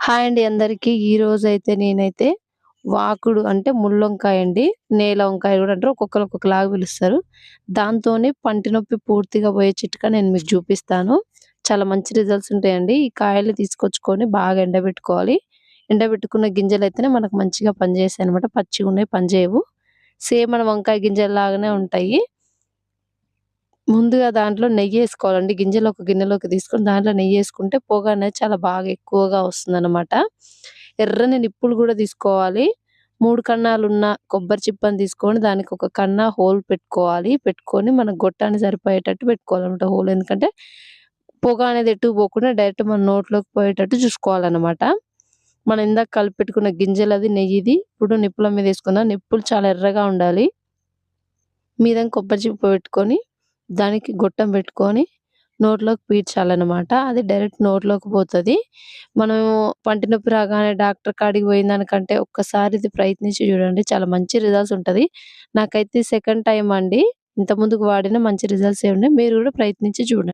Hi అండి అందరికీ. ఈరోజైతే నేనైతే వాకుడు అంటే ముళ్ళొంకాయ అండి. నేల వంకాయ కూడా అంటారు. ఒక్కొక్కరు ఒక్కొక్కలాగా పిలుస్తారు. దాంతోనే పంటి నొప్పి పూర్తిగా పోయే చిట్కా నేను మీకు చూపిస్తాను. చాలా మంచి రిజల్ట్స్ ఉంటాయండి. ఈ కాయలు తీసుకొచ్చుకొని బాగా ఎండబెట్టుకోవాలి. ఎండబెట్టుకున్న గింజలు అయితేనే మనకు మంచిగా పనిచేస్తాయి అనమాట పచ్చిగా ఉన్నాయి పనిచేయవు. సేమ్ మన వంకాయ గింజల్లాగానే ఉంటాయి. ముందుగా దాంట్లో నెయ్యి వేసుకోవాలండి గింజలు ఒక గిన్నెలోకి తీసుకొని దాంట్లో నెయ్యి వేసుకుంటే పొగ అనేది చాలా బాగా ఎక్కువగా వస్తుందన్నమాట ఎర్రని నిప్పులు కూడా తీసుకోవాలి. మూడు కన్నాలు ఉన్న కొబ్బరి చిప్పని తీసుకొని దానికి ఒక కన్నా హోల్ పెట్టుకోవాలి. పెట్టుకొని మన గొట్టానికి సరిపోయేటట్టు పెట్టుకోవాలన్నమాట హోల్. ఎందుకంటే పొగ అనేది ఎటు పోకుండా డైరెక్ట్ మన నోట్లోకి పోయేటట్టు చూసుకోవాలన్నమాట. మనం ఇందాక కలిపి పెట్టుకున్న గింజలది, నెయ్యిది ఇప్పుడు నిప్పుల మీద వేసుకుందాం నిప్పులు చాలా ఎర్రగా ఉండాలి. మీద కొబ్బరి చిప్ప పెట్టుకొని దానికి గొట్టం పెట్టుకొని నోట్లోకి పీడ్చాలన్నమాట అది డైరెక్ట్ నోట్లోకి పోతది. మనము పంటి నొప్పి రాగానే డాక్టర్ కాడికి పోయిన దానికంటే ఒక్కసారి ఇది ప్రయత్నించి చూడండి. చాలా మంచి రిజల్ట్స్ ఉంటది. నాకైతే సెకండ్ టైం అండి. ఇంతకుముందుకు వాడిన మంచి రిజల్ట్స్ ఉన్నాయి. మీరు కూడా ప్రయత్నించి చూడండి.